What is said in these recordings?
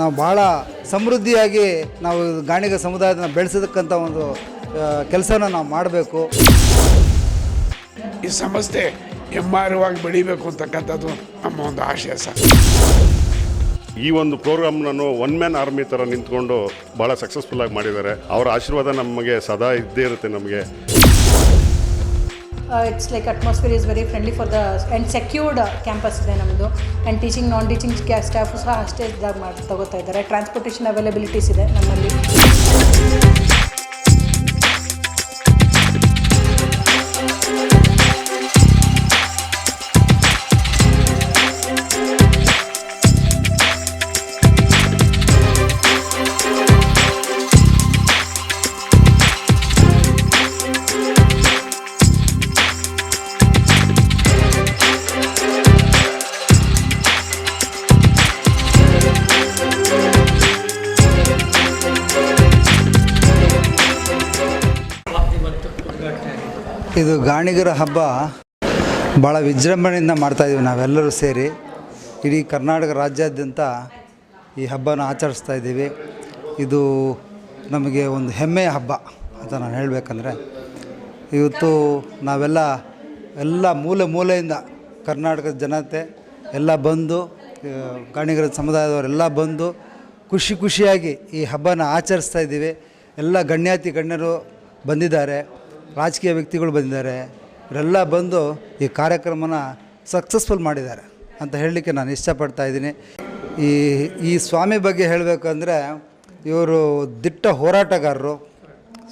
ನಾವು ಭಾಳ ಸಮೃದ್ಧಿಯಾಗಿ ನಾವು ಗಾಣಿಗ ಸಮುದಾಯನ ಬೆಳೆಸೋದಕ್ಕಂಥ ಒಂದು ಕೆಲಸನ ನಾವು ಮಾಡಬೇಕು. ಈ ಸಂಸ್ಥೆ ಹೆಮ್ಮಾರವಾಗಿ ಬೆಳಿಬೇಕು ಅಂತಕ್ಕಂಥದ್ದು ನಮ್ಮ ಒಂದು ಆಶಯ ಸರ್. ಈ ಒಂದು ಪ್ರೋಗ್ರಾಮ್ ನಾನು ಒನ್ ಮ್ಯಾನ್ ಆರ್ಮಿ ಥರ ನಿಂತ್ಕೊಂಡು ಭಾಳ ಸಕ್ಸಸ್ಫುಲ್ಲಾಗಿ ಮಾಡಿದ್ದಾರೆ. ಅವರ ಆಶೀರ್ವಾದ ನಮಗೆ ಸದಾ ಇದ್ದೇ ಇರುತ್ತೆ ನಮಗೆ. It's like atmosphere is very friendly for the and secured campus ಇದೆ ನಮ್ಮದು and teaching non teaching staff ಸಹ ಅಷ್ಟೇ ಇದಾಗಿ ಮಾಡಿ, ತಗೋತಾ ಇದ್ದಾರೆ. ಟ್ರಾನ್ಸ್ಪೋರ್ಟೇಷನ್ ಅವೈಲಬಿಲಿಟೀಸ್ ಇದೆ ನಮ್ಮಲ್ಲಿ. ಇದು ಗಾಣಿಗರ ಹಬ್ಬ. ಭಾಳ ವಿಜೃಂಭಣೆಯಿಂದ ಮಾಡ್ತಾಯಿದ್ದೀವಿ ನಾವೆಲ್ಲರೂ ಸೇರಿ. ಇಡೀ ಕರ್ನಾಟಕ ರಾಜ್ಯಾದ್ಯಂತ ಈ ಹಬ್ಬನ ಆಚರಿಸ್ತಾ ಇದ್ದೀವಿ. ಇದು ನಮಗೆ ಒಂದು ಹೆಮ್ಮೆಯ ಹಬ್ಬ ಅಂತ ನಾನು ಹೇಳಬೇಕಂದ್ರೆ, ಇವತ್ತು ನಾವೆಲ್ಲ ಎಲ್ಲ ಮೂಲೆ ಮೂಲೆಯಿಂದ ಕರ್ನಾಟಕದ ಜನತೆ ಎಲ್ಲ ಬಂದು ಗಾಣಿಗರ ಸಮುದಾಯದವರೆಲ್ಲ ಬಂದು ಖುಷಿ ಖುಷಿಯಾಗಿ ಈ ಹಬ್ಬನ ಆಚರಿಸ್ತಾ ಇದ್ದೀವಿ. ಎಲ್ಲ ಗಣ್ಯಾತಿ ಗಣ್ಯರು ಬಂದಿದ್ದಾರೆ. ರಾಜಕೀಯ ವ್ಯಕ್ತಿಗಳು ಬಂದಿದ್ದಾರೆ. ಇವರೆಲ್ಲ ಬಂದು ಈ ಕಾರ್ಯಕ್ರಮನ ಸಕ್ಸಸ್ಫುಲ್ ಮಾಡಿದ್ದಾರೆ ಅಂತ ಹೇಳಲಿಕ್ಕೆ ನಾನು ಇಷ್ಟಪಡ್ತಾ ಇದ್ದೀನಿ. ಈ ಈ ಸ್ವಾಮಿ ಬಗ್ಗೆ ಹೇಳಬೇಕಂದ್ರೆ ಇವರು ದಿಟ್ಟ ಹೋರಾಟಗಾರರು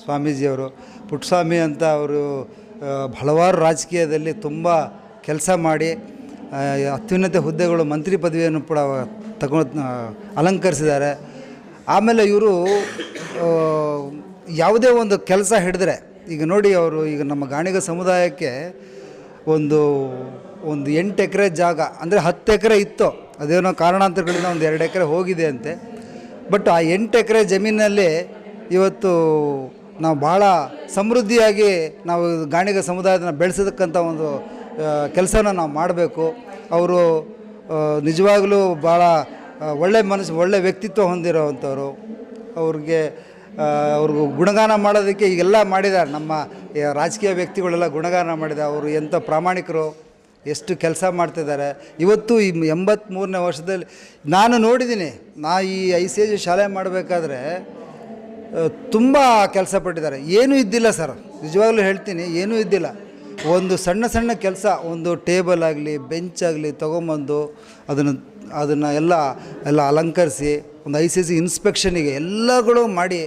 ಸ್ವಾಮೀಜಿಯವರು. ಪುಟ್ಟಸ್ವಾಮಿ ಅಂತ ಅವರು ಹಲವಾರು ರಾಜಕೀಯದಲ್ಲಿ ತುಂಬ ಕೆಲಸ ಮಾಡಿ ಅತ್ಯುನ್ನತ ಹುದ್ದೆಗಳು ಮಂತ್ರಿ ಪದವಿಯನ್ನು ಕೂಡ ತಗೊಂಡು ಅಲಂಕರಿಸಿದ್ದಾರೆ. ಆಮೇಲೆ ಇವರು ಯಾವುದೇ ಒಂದು ಕೆಲಸ ಹಿಡಿದ್ರೆ ಈಗ ನೋಡಿ ಅವರು ಈಗ ನಮ್ಮ ಗಾಣಿಗ ಸಮುದಾಯಕ್ಕೆ ಒಂದು ಒಂದು ಎಂಟು ಎಕರೆ ಜಾಗ, ಅಂದರೆ ಹತ್ತು ಎಕರೆ ಇತ್ತು. ಅದೇನೋ ಕಾರಣಾಂತರಗಳಿಂದ ಒಂದು ಎರಡು ಎಕರೆ ಹೋಗಿದೆ ಅಂತೆ. ಬಟ್ ಆ ಎಂಟು ಎಕರೆ ಜಮೀನಲ್ಲಿ ಇವತ್ತು ನಾವು ಭಾಳ ಸಮೃದ್ಧಿಯಾಗಿ ನಾವು ಗಾಣಿಗ ಸಮುದಾಯನ ಬೆಳೆಸೋದಕ್ಕಂಥ ಒಂದು ಕೆಲಸನ ನಾವು ಮಾಡಬೇಕು. ಅವರು ನಿಜವಾಗಲೂ ಭಾಳ ಒಳ್ಳೆ ಮನಸ್ಸು, ಒಳ್ಳೆ ವ್ಯಕ್ತಿತ್ವ ಹೊಂದಿರೋವಂಥವ್ರು. ಅವ್ರಿಗೆ ಅವ್ರಿಗೂ ಗುಣಗಾನ ಮಾಡೋದಕ್ಕೆ ಈಗೆಲ್ಲ ಮಾಡಿದ್ದಾರೆ ನಮ್ಮ ರಾಜಕೀಯ ವ್ಯಕ್ತಿಗಳೆಲ್ಲ ಗುಣಗಾನ ಮಾಡಿದ್ದಾರೆ ಅವರು ಎಂಥ ಪ್ರಾಮಾಣಿಕರು, ಎಷ್ಟು ಕೆಲಸ ಮಾಡ್ತಿದ್ದಾರೆ. ಇವತ್ತು ಈ ಎಂಬತ್ತ್ಮೂರನೇ ವರ್ಷದಲ್ಲಿ ನಾನು ನೋಡಿದ್ದೀನಿ, ನಾ ಈ ಐ ಸಿ ಜಿ ಶಾಲೆ ಮಾಡಬೇಕಾದ್ರೆ ತುಂಬ ಕೆಲಸ ಪಟ್ಟಿದ್ದಾರೆ. ಏನೂ ಇದ್ದಿಲ್ಲ ಸರ್. ನಿಜವಾಗ್ಲೂ ಹೇಳ್ತೀನಿ, ಏನೂ ಇದ್ದಿಲ್ಲ. ಒಂದು ಸಣ್ಣ ಸಣ್ಣ ಕೆಲಸ, ಒಂದು ಟೇಬಲ್ ಆಗಲಿ, ಬೆಂಚ್ ಆಗಲಿ ತೊಗೊಂಬಂದು ಅದನ್ನು ಅದನ್ನು ಎಲ್ಲ ಎಲ್ಲ ಅಲಂಕರಿಸಿ, ಒಂದು ಐ ಸಿ ಸಿ ಇನ್ಸ್ಪೆಕ್ಷನಿಗೆ ಎಲ್ಲಗಳು ಮಾಡಿ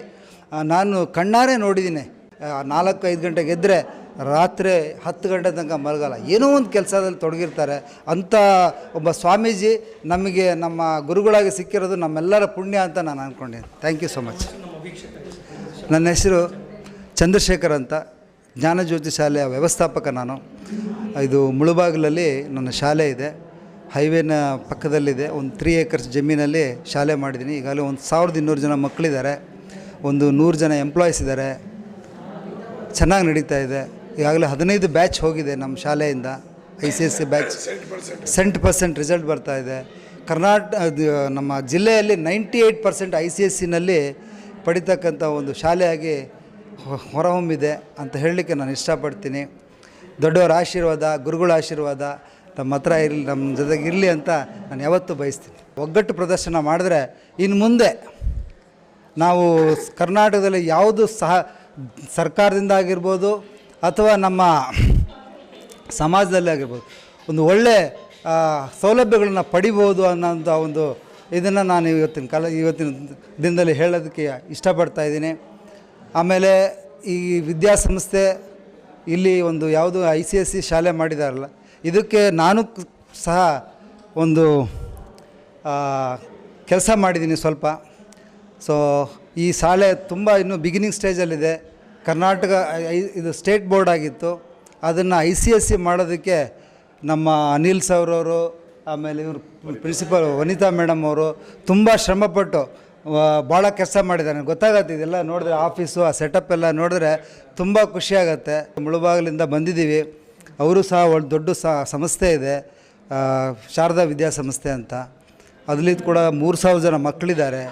ನಾನು ಕಣ್ಣಾರೆ ನೋಡಿದ್ದೀನಿ. ನಾಲ್ಕು ಐದು ಗಂಟೆಗೆ ಎದ್ದರೆ ರಾತ್ರಿ ಹತ್ತು ಗಂಟೆ ತನಕ ಮಲಗಲ್ಲ. ಏನೋ ಒಂದು ಕೆಲಸದಲ್ಲಿ ತೊಡಗಿರ್ತಾರೆ. ಅಂಥ ಒಬ್ಬ ಸ್ವಾಮೀಜಿ ನಮಗೆ ನಮ್ಮ ಗುರುಗಳಾಗಿ ಸಿಕ್ಕಿರೋದು ನಮ್ಮೆಲ್ಲರ ಪುಣ್ಯ ಅಂತ ನಾನು ಅಂದ್ಕೊಂಡಿದ್ದೀನಿ ಥ್ಯಾಂಕ್ ಯು ಸೊ ಮಚ್ ನನ್ನ ಹೆಸರು ಚಂದ್ರಶೇಖರ್ ಅಂತ. ಜ್ಞಾನಜ್ಯೋತಿ ಶಾಲೆಯ ವ್ಯವಸ್ಥಾಪಕ ನಾನು. ಇದು ಮುಳುಬಾಗಿಲಲ್ಲಿ ನನ್ನ ಶಾಲೆ ಇದೆ. ಹೈವೇನ ಪಕ್ಕದಲ್ಲಿದೆ. ಒಂದು ತ್ರೀ ಏಕರ್ಸ್ ಜಮೀನಲ್ಲಿ ಶಾಲೆ ಮಾಡಿದ್ದೀನಿ. ಈಗಾಗಲೇ ಒಂದು ಸಾವಿರದ ಇನ್ನೂರು ಜನ ಮಕ್ಕಳಿದ್ದಾರೆ ಒಂದು ನೂರು ಜನ ಎಂಪ್ಲಾಯ್ಸ್ ಇದ್ದಾರೆ ಚೆನ್ನಾಗಿ ನಡೀತಾ ಇದೆ. ಈಗಾಗಲೇ ಹದಿನೈದು ಬ್ಯಾಚ್ ಹೋಗಿದೆ ನಮ್ಮ ಶಾಲೆಯಿಂದ. I C S C batch cent percent result ಬರ್ತಾ ಇದೆ. ಕರ್ನಾಟಕ ನಮ್ಮ ಜಿಲ್ಲೆಯಲ್ಲಿ ninety eight percent I C S ಸಿನಲ್ಲಿ ಪಡಿತಕ್ಕಂಥ ಒಂದು ಶಾಲೆಯಾಗಿ ಹೊರಹೊಮ್ಮಿದೆ ಅಂತ ಹೇಳಲಿಕ್ಕೆ ನಾನು ಇಷ್ಟಪಡ್ತೀನಿ. ದೊಡ್ಡವರ ಆಶೀರ್ವಾದ, ಗುರುಗಳ ಆಶೀರ್ವಾದ ನಮ್ಮ ಹತ್ರ ಇರಲಿ, ನಮ್ಮ ಜೊತೆಗೆ ಇರಲಿ ಅಂತ ನಾನು ಯಾವತ್ತೂ ಬಯಸ್ತೀನಿ. ಒಗ್ಗಟ್ಟು ಪ್ರದರ್ಶನ ಮಾಡಿದ್ರೆ ಇನ್ನು ಮುಂದೆ ನಾವು ಕರ್ನಾಟಕದಲ್ಲಿ ಯಾವುದು ಸಹ ಸರ್ಕಾರದಿಂದ ಆಗಿರ್ಬೋದು ಅಥವಾ ನಮ್ಮ ಸಮಾಜದಲ್ಲಿ ಆಗಿರ್ಬೋದು, ಒಂದು ಒಳ್ಳೆ ಸೌಲಭ್ಯಗಳನ್ನು ಪಡಿಬೋದು ಅನ್ನೋಂಥ ಒಂದು ಇದನ್ನು ನಾನು ಇವತ್ತಿನ ಕಾಲ, ಇವತ್ತಿನ ದಿನದಲ್ಲಿ ಹೇಳೋದಕ್ಕೆ ಇಷ್ಟಪಡ್ತಾ ಇದ್ದೀನಿ. ಆಮೇಲೆ ಈ ವಿದ್ಯಾಸಂಸ್ಥೆ ಇಲ್ಲಿ ಒಂದು ಯಾವುದು ಐ ಸಿ ಎಸ್ ಸಿ ಶಾಲೆ ಮಾಡಿದಾರಲ್ಲ, ಇದಕ್ಕೆ ನಾನು ಸಹ ಒಂದು ಕೆಲಸ ಮಾಡಿದ್ದೀನಿ ಸ್ವಲ್ಪ. ಸೊ ಈ ಶಾಲೆ ತುಂಬ ಇನ್ನೂ ಬಿಗಿನಿಂಗ್ ಸ್ಟೇಜಲ್ಲಿದೆ ಕರ್ನಾಟಕ ಇದು ಸ್ಟೇಟ್ ಬೋರ್ಡ್ ಆಗಿತ್ತು. ಅದನ್ನು ಐ ಸಿ ಎಸ್ ಸಿ ಮಾಡೋದಕ್ಕೆ ನಮ್ಮ ಅನಿಲ್ ಸರ್ ಅವರು ಆಮೇಲೆ ಇವರು ಪ್ರಿನ್ಸಿಪಲ್ ವನಿತಾ ಮೇಡಮ್ ಅವರು ತುಂಬ ಶ್ರಮಪಟ್ಟು ಭಾಳ ಕೆಲಸ ಮಾಡಿದ್ದಾರೆ. ಗೊತ್ತಾಗತ್ತೆ ಇದೆಲ್ಲ ನೋಡಿದ್ರೆ ಆಫೀಸು ಆ ಸೆಟಪ್ ಎಲ್ಲ ನೋಡಿದ್ರೆ ತುಂಬ ಖುಷಿಯಾಗತ್ತೆ ಮುಳುಬಾಗಿಲಿಂದ ಬಂದಿದ್ದೀವಿ. ಅವರು ಸಹ ಒಂದು ದೊಡ್ಡ ಸಂಸ್ಥೆ ಇದೆ. ಶಾರದಾ ವಿದ್ಯಾಸಂಸ್ಥೆ ಅಂತ. ಅದರಲ್ಲಿ ಕೂಡ ಮೂರು ಸಾವಿರ ಜನ ಮಕ್ಕಳಿದ್ದಾರೆ.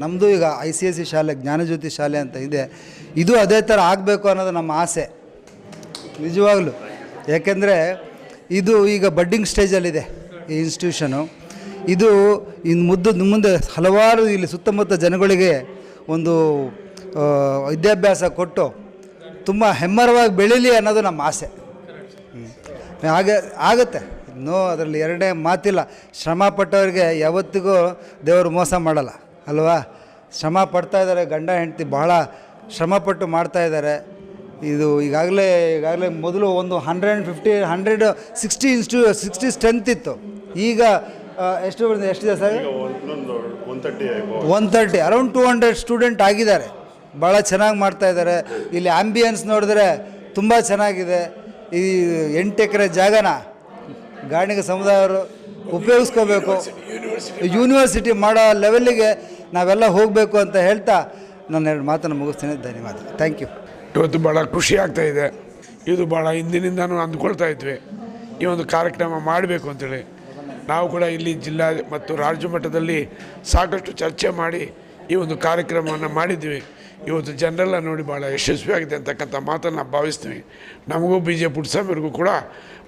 ನಮ್ಮದು ಈಗ ಐ ಸಿ ಎಸ್ ಸಿ ಶಾಲೆ, ಜ್ಞಾನಜ್ಯೋತಿ ಶಾಲೆ ಅಂತ ಇದೆ. ಇದು ಅದೇ ಥರ ಆಗಬೇಕು ಅನ್ನೋದು ನಮ್ಮ ಆಸೆ. ನಿಜವಾಗ್ಲೂ. ಯಾಕೆಂದರೆ ಇದು ಈಗ ಬಡ್ಡಿಂಗ್ ಸ್ಟೇಜಲ್ಲಿದೆ ಈ ಇನ್ಸ್ಟಿಟ್ಯೂಷನು ಇದು ಇನ್ನು ಮುದ್ದು, ಮುಂದೆ ಹಲವಾರು ಇಲ್ಲಿ ಸುತ್ತಮುತ್ತ ಜನಗಳಿಗೆ ಒಂದು ವಿದ್ಯಾಭ್ಯಾಸ ಕೊಟ್ಟು ತುಂಬ ಹೆಮ್ಮರವಾಗಿ ಬೆಳೀಲಿ ಅನ್ನೋದು ನಮ್ಮ ಆಸೆ. ಆಗ ಆಗತ್ತೆ. ಇನ್ನೂ ಅದರಲ್ಲಿ ಎರಡನೇ ಮಾತಿಲ್ಲ. ಶ್ರಮ ಪಟ್ಟವರಿಗೆ ಯಾವತ್ತಿಗೂ ದೇವರು ಮೋಸ ಮಾಡಲ್ಲ. ಅಲ್ವಾ? ಶ್ರಮ ಪಡ್ತಾ ಇದ್ದಾರೆ. ಗಂಡ ಹೆಂಡತಿ ಬಹಳ ಶ್ರಮಪಟ್ಟು ಮಾಡ್ತಾ ಇದ್ದಾರೆ. ಇದು ಈಗಾಗಲೇ ಈಗಾಗಲೇ ಮೊದಲು ಒಂದು hundred and fifty hundred sixty ಇನ್ಸ್ಟು sixty strength ಇತ್ತು. ಈಗ ಎಷ್ಟು ಬರ್ತದೆ? ಎಷ್ಟಿದೆ ಸರ್? ಇನ್ನೊಂದು one thirty one thirty around two hundred student ಆಗಿದ್ದಾರೆ. ಭಾಳ ಚೆನ್ನಾಗಿ ಮಾಡ್ತಾ ಇದ್ದಾರೆ. ಇಲ್ಲಿ ಆ್ಯಂಬಿಯನ್ಸ್ ನೋಡಿದ್ರೆ ತುಂಬ ಚೆನ್ನಾಗಿದೆ. ಈ ಎಂಟು ಎಕರೆ ಜಾಗನ ಗಾರ್ಣಿಕ ಸಮುದಾಯವರು ಉಪಯೋಗಿಸ್ಕೋಬೇಕು. ಯೂನಿವರ್ಸಿಟಿ ಮಾಡೋ ಲೆವೆಲ್ಲಿಗೆ ನಾವೆಲ್ಲ ಹೋಗಬೇಕು ಅಂತ ಹೇಳ್ತಾ ನಾನು ಎರಡು ಮಾತನ್ನು ಮುಗಿಸ್ತೀನಿ. ಧನ್ಯವಾದ ಥ್ಯಾಂಕ್ ಯು ಇವತ್ತು ಭಾಳ ಖುಷಿ ಆಗ್ತಾ ಇದೆ. ಇದು ಭಾಳ ಹಿಂದಿನಿಂದನೂ ಅಂದ್ಕೊಳ್ತಾ ಇದ್ವಿ. ಈ ಒಂದು ಕಾರ್ಯಕ್ರಮ ಮಾಡಬೇಕು ಅಂತೇಳಿ. ನಾವು ಕೂಡ ಇಲ್ಲಿ ಜಿಲ್ಲಾ ಮತ್ತು ರಾಜ್ಯ ಮಟ್ಟದಲ್ಲಿ ಸಾಕಷ್ಟು ಚರ್ಚೆ ಮಾಡಿ ಈ ಒಂದು ಕಾರ್ಯಕ್ರಮವನ್ನು ಮಾಡಿದ್ವಿ. ಇವತ್ತು ಜನರೆಲ್ಲ ನೋಡಿ ಭಾಳ ಯಶಸ್ವಿಯಾಗಿದೆ ಅಂತಕ್ಕಂಥ ಮಾತನ್ನು ಭಾವಿಸ್ತೀವಿ. ನಮಗೂ ಬಿ ಜೆ ಪುಟ್ಸ್ವಾಮಿಯವ್ರಿಗೂ ಕೂಡ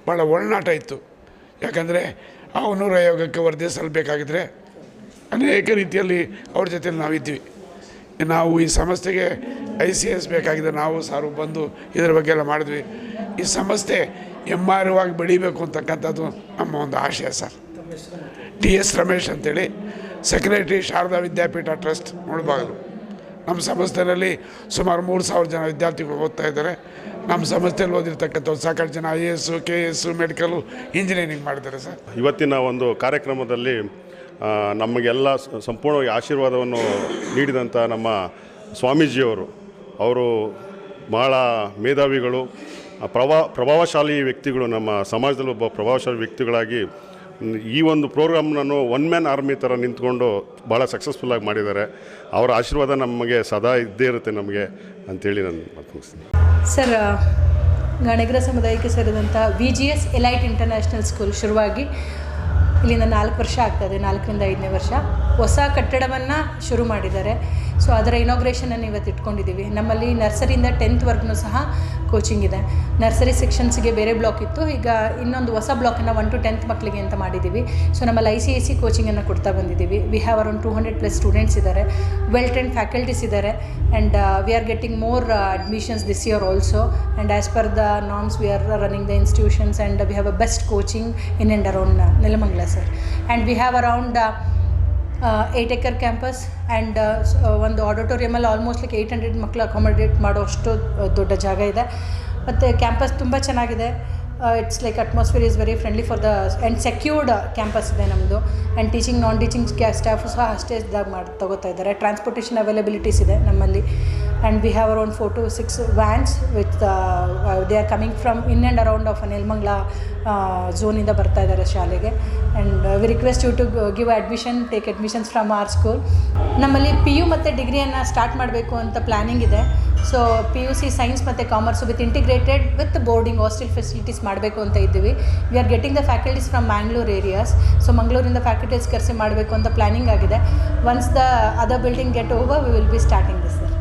ಭಾಳ ಒಳನಾಟ ಇತ್ತು. ಯಾಕಂದರೆ ಅವನೂರ ಆಯೋಗಕ್ಕೆ ವರದಿ ಸಲ್ಲಬೇಕಾಗಿದ್ರೆ ಅನೇಕ ರೀತಿಯಲ್ಲಿ ಅವ್ರ ಜೊತೆಯಲ್ಲಿ ನಾವಿದ್ವಿ ನಾವು ಈ ಸಂಸ್ಥೆಗೆ ಐ ಸಿ ಎಸ್ ಬೇಕಾಗಿದೆ, ನಾವು ಸಾರು ಬಂದು ಇದರ ಬಗ್ಗೆ ಎಲ್ಲ ಮಾಡಿದ್ವಿ. ಈ ಸಂಸ್ಥೆ ಎಂ ಆರ್ ಆಗಿ ಬೆಳಿಬೇಕು ಅಂತಕ್ಕಂಥದ್ದು ನಮ್ಮ ಒಂದು ಆಶಯ ಸರ್. ಟಿ ಎಸ್ ರಮೇಶ್ ಅಂತೇಳಿ ಸೆಕ್ರೆಟರಿ ಶಾರದಾ ವಿದ್ಯಾಪೀಠ ಟ್ರಸ್ಟ್ ಮುಳಬಾಗಲು. ನಮ್ಮ ಸಂಸ್ಥೆಯಲ್ಲಿ ಸುಮಾರು ಮೂರು ಸಾವಿರ ಜನ ವಿದ್ಯಾರ್ಥಿಗಳು ಓದ್ತಾ ಇದ್ದಾರೆ. ನಮ್ಮ ಸಂಸ್ಥೆಯಲ್ಲಿ ಓದಿರ್ತಕ್ಕಂಥವ್ರು ಸಾಕಷ್ಟು ಜನ I A S K S medical engineering ಮಾಡಿದ್ದಾರೆ ಸರ್. ಇವತ್ತಿನ ಒಂದು ಕಾರ್ಯಕ್ರಮದಲ್ಲಿ ನಮಗೆಲ್ಲ ಸಂಪೂರ್ಣವಾಗಿ ಆಶೀರ್ವಾದವನ್ನು ನೀಡಿದಂಥ ನಮ್ಮ ಸ್ವಾಮೀಜಿಯವರು, ಅವರು ಬಹಳ ಮೇಧಾವಿಗಳು ಪ್ರಭಾವ ಪ್ರಭಾ, ಪ್ರಭಾವಶಾಲಿ ವ್ಯಕ್ತಿಗಳು, ನಮ್ಮ ಸಮಾಜದಲ್ಲಿ ಒಬ್ಬ ಪ್ರಭಾವಶಾಲಿ ವ್ಯಕ್ತಿಗಳಾಗಿ ಈ ಒಂದು ಪ್ರೋಗ್ರಾಮ್ನನ್ನು ಒನ್ ಮ್ಯಾನ್ ಆರ್ಮಿ ಥರ ನಿಂತ್ಕೊಂಡು ಭಾಳ ಸಕ್ಸಸ್ಫುಲ್ಲಾಗಿ ಮಾಡಿದ್ದಾರೆ. ಅವರ ಆಶೀರ್ವಾದ ನಮಗೆ ಸದಾ ಇದ್ದೇ ಇರುತ್ತೆ ನಮಗೆ ಅಂತೇಳಿ ನಾನು ಮಾತು ಮುಗಿಸ್ತೀನಿ. ಸರ್ ಗಣಿಗರ ಸಮುದಾಯಕ್ಕೆ ಸೇರಿದಂಥ V G S elite international school ಶುರುವಾಗಿ ಇಲ್ಲಿಂದ ನಾಲ್ಕು ವರ್ಷ ಆಗ್ತದೆ ನಾಲ್ಕರಿಂದ ಐದನೇ ವರ್ಷ. ಹೊಸ ಕಟ್ಟಡವನ್ನು ಶುರು ಮಾಡಿದ್ದಾರೆ. ಸೊ ಅದರ ಇನಾಗ್ರೇಷನನ್ನು ಇವತ್ತು ಇಟ್ಕೊಂಡಿದ್ದೀವಿ. ನಮ್ಮಲ್ಲಿ ನರ್ಸರಿಯಿಂದ ಟೆಂತ್ವರೆಗೂ ಸಹ ಕೋಚಿಂಗ್ ಇದೆ. ನರ್ಸರಿ ಸೆಕ್ಷನ್ಸ್ಗೆ ಬೇರೆ ಬ್ಲಾಕ್ ಇತ್ತು. ಈಗ ಇನ್ನೊಂದು ಹೊಸ ಬ್ಲಾಕನ್ನು ಒನ್ ಟು ಟೆಂತ್ ಮಕ್ಕಳಿಗೆ ಅಂತ ಮಾಡಿದ್ದೀವಿ. ಸೊ ನಮ್ಮಲ್ಲಿ ಐ ಸಿ ಐ ಸಿ ಕೋಚಿಂಗನ್ನು ಕೊಡ್ತಾ ಬಂದಿದ್ದೀವಿ. We have around two hundred plus students ಇದ್ದಾರೆ. ವೆಲ್ ಟ್ರೈನ್ ಫ್ಯಾಕಲ್ಟೀಸ್ ಇದ್ದಾರೆ and we are getting more admissions this year also and as per the norms we are running the institutions and we have a best coaching in and around Nelamangala sir and we have around eight acre campus and ಒಂದು ಆಡಿಟೋರಿಯಮಲ್ಲಿ almost like eight hundred ಮಕ್ಕಳು accommodate ಮಾಡೋಷ್ಟು ಅಷ್ಟು ದೊಡ್ಡ ಜಾಗ ಇದೆ. ಮತ್ತು campus ತುಂಬ ಚೆನ್ನಾಗಿದೆ. It's like atmosphere is very friendly for the and secured campus ಇದೆ ನಮ್ಮದು and teaching non teaching staff ಸಹ ಅಷ್ಟೇ ಇದಾಗಿ ಮಾಡಿ, ತಗೋತಾ ಇದ್ದಾರೆ. ಟ್ರಾನ್ಸ್ಪೋರ್ಟೇಷನ್ ಅವೈಲಬಿಲಿಟೀಸ್ ಇದೆ ನಮ್ಮಲ್ಲಿ. And we have around four to six vans with they are coming from in and around of Nelamangala ಝೋನಿಂದ ಬರ್ತಾ ಇದ್ದಾರೆ ಶಾಲೆಗೆ. And we request you to give admission take admissions from our school ನಮ್ಮಲ್ಲಿ P U ಮತ್ತು ಡಿಗ್ರಿಯನ್ನು start ಮಾಡಬೇಕು ಅಂತ planning ಇದೆ. So P U C science ಮತ್ತು commerce with integrated with boarding hostel facilities ಮಾಡಬೇಕು ಅಂತ ಇದ್ದೀವಿ. We are getting the faculties from Mangalore areas so ಮಂಗಳೂರಿಂದ ಫ್ಯಾಕಲ್ಟೀಸ್ ಕರೆಸಿ ಮಾಡಬೇಕು ಅಂತ ಪ್ಲ್ಯಾನಿಂಗ್ ಆಗಿದೆ. Once the other building get over we will be starting this